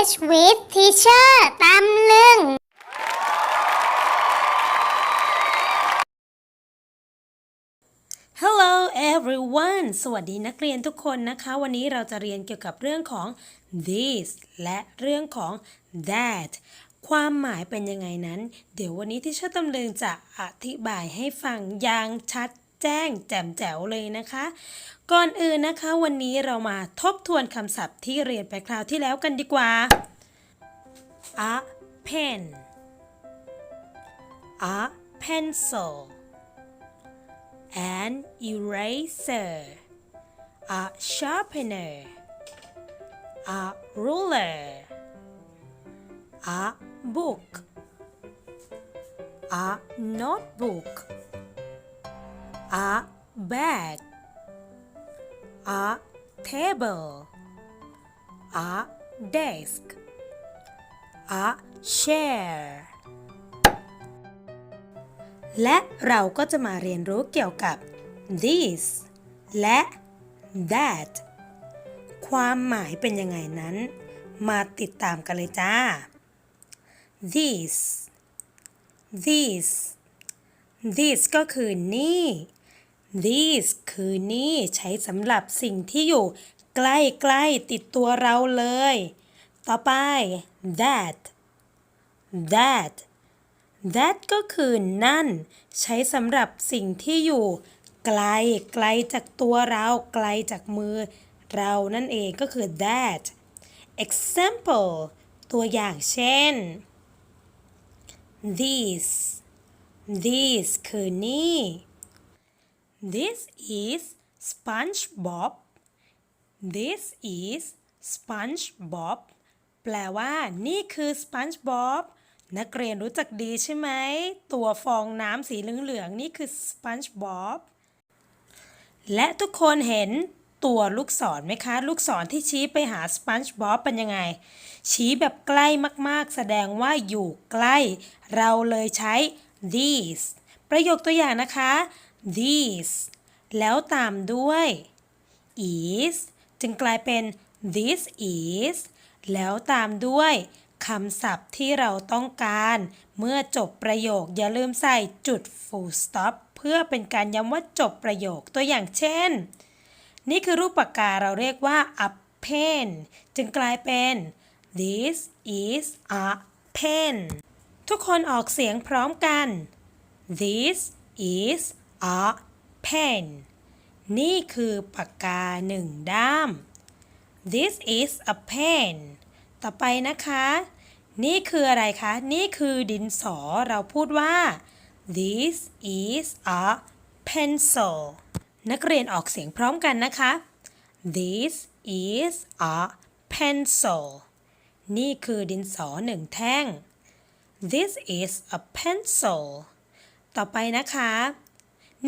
English with Teacher ตำลึง Hello everyone สวัสดีนักเรียนทุกคนนะคะ วันนี้เราจะเรียนเกี่ยวกับเรื่องของ this และเรื่องของ that ความหมายเป็นยังไงนั้น เดี๋ยววันนี้ที่เชาตำลึงจะอธิบายให้ฟังอย่างชัด แจ้งแจ่มแจ๋วเลยนะคะ ก่อนอื่นนะคะวันนี้เรามาทบทวนคำศัพท์ที่เรียนไปคราวที่แล้วกันดีกว่า a pen a pencil an eraser, a sharpener, a ruler, a book, a notebook, a bag, a table, a desk, a chair. และเราก็จะมาเรียนรู้เกี่ยวกับ this และ that ความหมายเป็นยังไงนั้น มาติดตามกันเลยจ้า this this this ก็คือนี่ this คือนี่ใช้สำหรับสิ่งที่อยู่ ใกล้ๆติดตัวเราเลย ต่อไป that that that ก็คือนั่น ใช้สำหรับสิ่งที่อยู่ ไกลไกลจากตัวเราไกลจากมือ เรานั่นเองก็คือ that example ตัวอย่างเช่น this this คือนี่ this is SpongeBob this is SpongeBob แปลว่านี่คือ SpongeBob นักเรียนรู้จักดีใช่ไหม ตัวฟองน้ำสีเหลืองๆนี่คือ SpongeBob และทุกคนเห็นตัวลูกศรไหมคะ ลูกศรที่ชี้ไปหา SpongeBob เป็นยังไง ชี้แบบใกล้มากๆ แสดงว่าอยู่ใกล้ เราเลยใช้ these ประโยคตัวอย่างนะคะ these แล้วตามด้วย is จึงกลายเป็น this is แล้วตามด้วยคำศัพท์ที่เราต้องการ เมื่อจบประโยคอย่าลืมใส่จุด full stop เพื่อเป็นการย้ำว่าจบประโยคตัวอย่างเช่น นี่คือรูปปากกาเราเรียกว่า a pen จึงกลายเป็น this is a pen ทุกคนออกเสียงพร้อมกัน this is a pen นี่คือปากกาหนึ่งด้าม this is a pen ต่อไปนะคะ นี่คืออะไรคะ นี่คือดินสอ เราพูดว่า this is a pencil นักเรียนออกเสียงพร้อมกันนะคะ this is a pencil นี่คือดินสอหนึ่งแท่ง this is a pencil ต่อไปนะคะ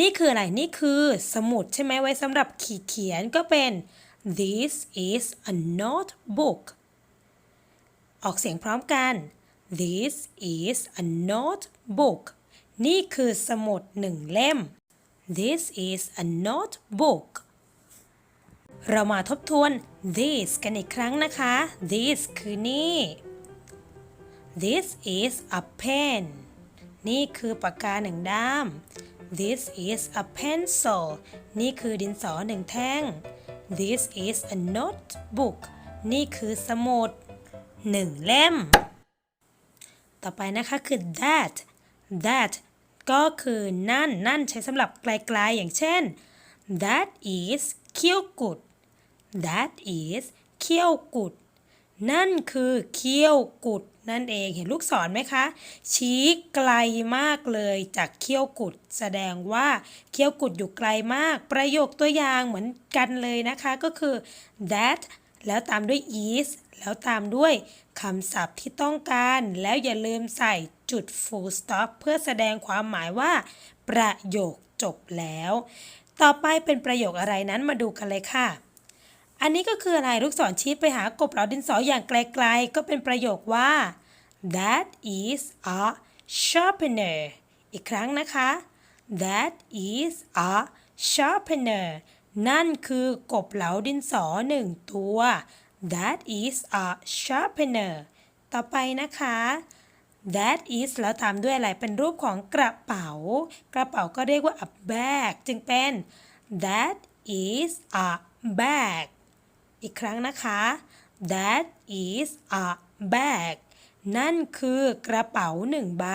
นี่คืออะไร นี่คือสมุดใช่ไหมไว้สำหรับขีดเขียนก็เป็น this is a notebook ออกเสียงพร้อมกัน this is a notebook นี่คือสมุดหนึ่งเล่ม this is a notebook เรามาทบทวน this กันอีกครั้งนะคะ this คือนี่ this is a pen นี่คือปากกาหนึ่งด้าม this is a pencil นี่คือดินสอหนึ่งแท่ง this is a notebook นี่คือสมุดหนึ่งเล่ม ต่อไปนะคะคือ that that ก็คือนั่น นั่นใช้สำหรับไกลๆอย่างเช่น that is เขี้ยวกุด that is เขี้ยวกุด นั่นคือเขี้ยวกุด นั่นเองเห็นลูกศรไหมคะ ชี้ไกลมากเลยจากเขี้ยวกุด แสดงว่าเขี้ยวกุดอยู่ไกลมาก ประโยคตัวอย่างเหมือนกันเลยนะคะก็คือ that แล้วตามด้วย is แล้วตามด้วยคำศัพท์ที่ต้องการ แล้วอย่าลืมใส่จุด full stop เพื่อแสดงความหมายว่า ประโยคจบแล้ว ต่อไปเป็นประโยคอะไรนั้นมาดูกันเลยค่ะ อันนี้ก็คืออะไรลูกศรชี้ไปหากบเหลาดินสออย่างไกลๆ ก็เป็นประโยคว่า that is a sharpener อีกครั้งนะคะ that is a sharpener นั่นคือกบเหลาดินสอหนึ่งตัว that is a sharpener ต่อไปนะคะ that is แล้วตามด้วยอะไร เป็นรูปของกระเป๋า กระเป๋าก็เรียกว่า a bag จึงเป็น that is a bag อีกครั้งนะคะ that is a bag นั่นคือกระเป๋าหนึ่งใบ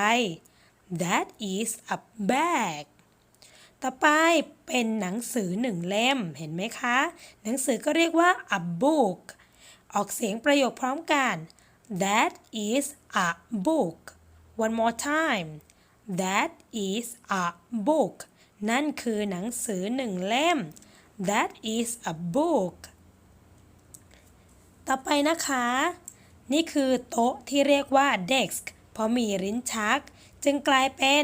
that is a bag ต่อไปเป็นหนังสือหนึ่งเล่มเห็นไหมคะ หนังสือก็เรียกว่า a book ออกเสียงประโยคพร้อมกัน that is a book one more time that is a book นั่นคือหนังสือหนึ่งเล่ม that is a book ต่อไปนะคะ นี่คือโต๊ะที่เรียกว่า desk เพราะมีลิ้นชัก จึงกลายเป็น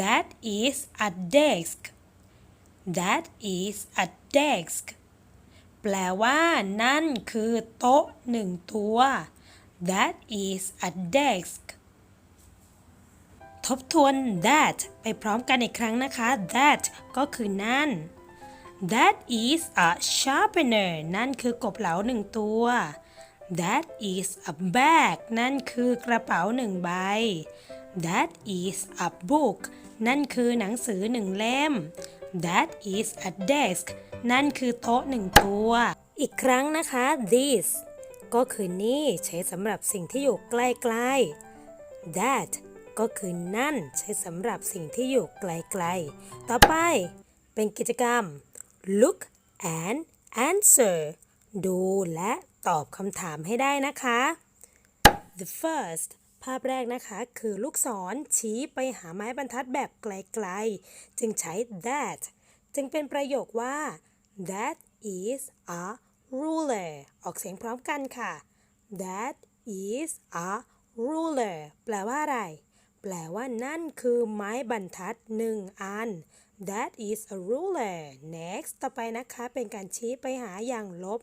that is a desk that is a desk แปลว่า นั่นคือโต๊ะหนึ่งตัว that is a desk ทบทวน that ไปพร้อมกันอีกครั้งนะคะ that ก็คือนั่น That is a sharpener นั่นคือกบเหลาหนึ่งตัว That is a bag นั่นคือกระเป๋าหนึ่งใบ That is a book นั่นคือหนังสือหนึ่งเล่ม That is a desk นั่นคือโต๊ะหนึ่งตัว อีกครั้งนะคะ this ก็คือนี่ใช้สำหรับสิ่งที่อยู่ใกล้ๆ that ก็คือนั่นใช้สำหรับสิ่งที่อยู่ไกลๆ ต่อไปเป็นกิจกรรม look and answer ดูและตอบคำถามให้ได้นะคะ the first ภาพแรกนะคะคือลูกศรชี้ไปหาไม้บรรทัดแบบไกลๆ จึงใช้ that จึงเป็นประโยคว่า that is a ruler ออกเสียงพร้อมกันค่ะ that is a ruler แปลว่าอะไร แปลว่านั่นคือไม้บรรทัดหนึ่งอัน that is a ruler next ต่อไปนะคะ เป็นการชี้ไปหาอย่างลบ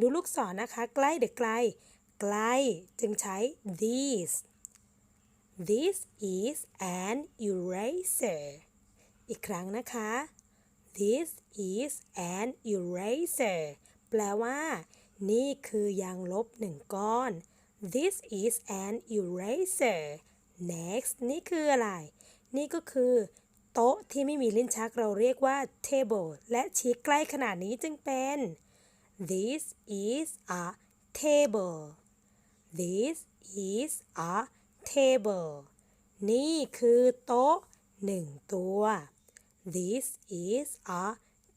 ดูลูกศรนะคะ ใกล้หรือไกล ไกล จึงใช้ these this is an eraser อีกครั้งนะคะ this is an eraser แปลว่า นี่คือยางลบหนึ่งก้อน this is an eraser next นี่คืออะไร นี่ก็คือ โต๊ะที่ไม่มีลิ้นชักเราเรียกว่า table และชี้ใกล้ขนาดนี้จึงเป็น this is a table this is a table นี่คือโต๊ะหนึ่งตัว this is a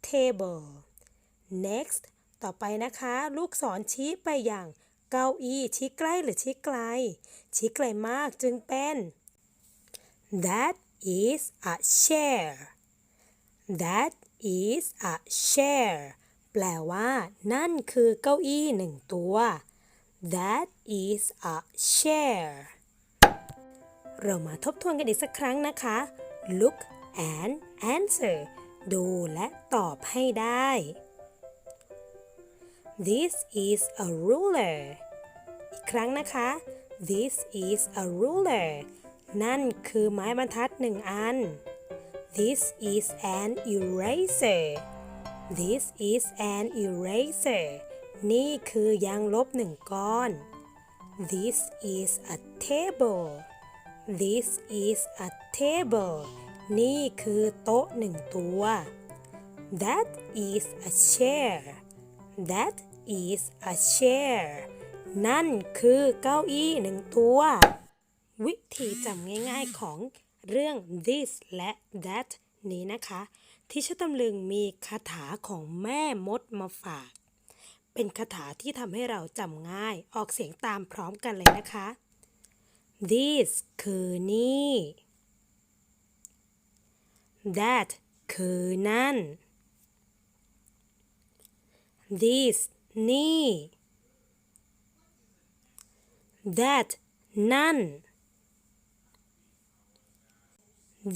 table next ต่อไปนะคะ ลูกศรชี้ไปอย่าง เก้าอี้ชี้ใกล้หรือชี้ไกล ชี้ไกลมากจึงเป็น that is a chair that is a chair แปลว่านั่นคือเก้าอี้หนึ่งตัว that is a chair เรามาทบทวนกันอีกสักครั้งนะคะ look and answer ดูและตอบให้ได้ This is a ruler อีกครั้งนะคะ This is a ruler นั่นคือไม้บรรทัดหนึ่งอัน This is an eraser This is an eraser นี่คือยางลบหนึ่งก้อน This is a table This is a table นี่คือโต๊ะหนึ่งตัว That is a chair That is a chair นั่นคือเก้าอี้หนึ่งตัว วิธีจำง่ายๆของเรื่อง this และ that นี้นะคะ ที่ชะตำลึงมีคาถาของแม่มดมาฝาก เป็นคาถาที่ทำให้เราจำง่ายออกเสียงตามพร้อมกันเลยนะคะ this คือนี่ that คือนั่น this นี่ that นั่น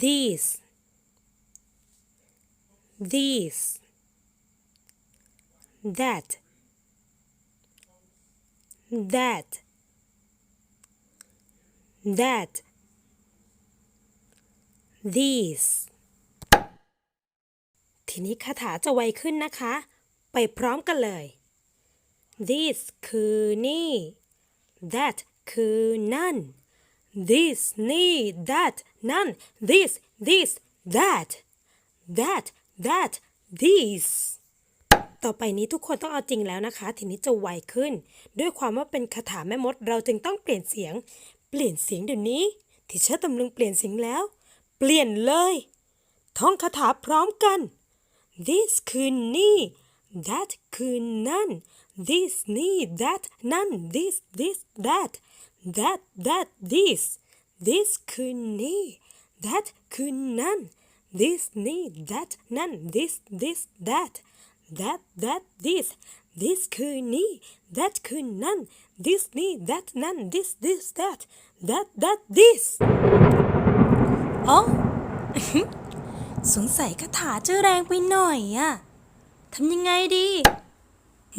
this this that that that these ทีนี้คาถาจะไวขึ้นนะคะ พร้อมกันเลย this คือนี่ that คือนั่น this นี่ that นั่น this this that that that this ต่อไปนี้ทุกคนต้องเอาจริงแล้วนะคะ ทีนี้จะไวขึ้น ด้วยความว่าเป็นคาถาแม่มด เราจึงต้องเปลี่ยนเสียง เปลี่ยนเสียงเดี๋ยวนี้ที่เชิดตำลึงเปลี่ยนเสียงแล้ว เปลี่ยนเลย ท่องคาถาพร้อมกัน this คือนี่ that คือนั่น this นี่ that นั่น this this that that that this this คือนี่ that คือนั่น this นี่ that นั่น this this that that that this this คือนี่ that คือนั่น this นี่ that นั่น this this that that that this อ๋อ สงสัยคาถาจะแรงไปหน่อยอะ ทำยังไงดี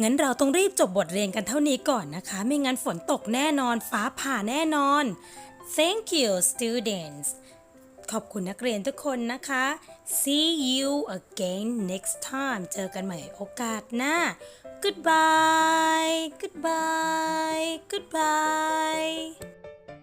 งั้นเราต้องรีบจบบทเรียนกันเท่านี้ก่อนนะคะ ไม่งั้นฝนตกแน่นอน ฟ้าผ่าแน่นอน Thank you students ขอบคุณนักเรียนทุกคนนะคะ See you again next time เจอกันใหม่โอกาสหน้า Goodbye Goodbye Goodbye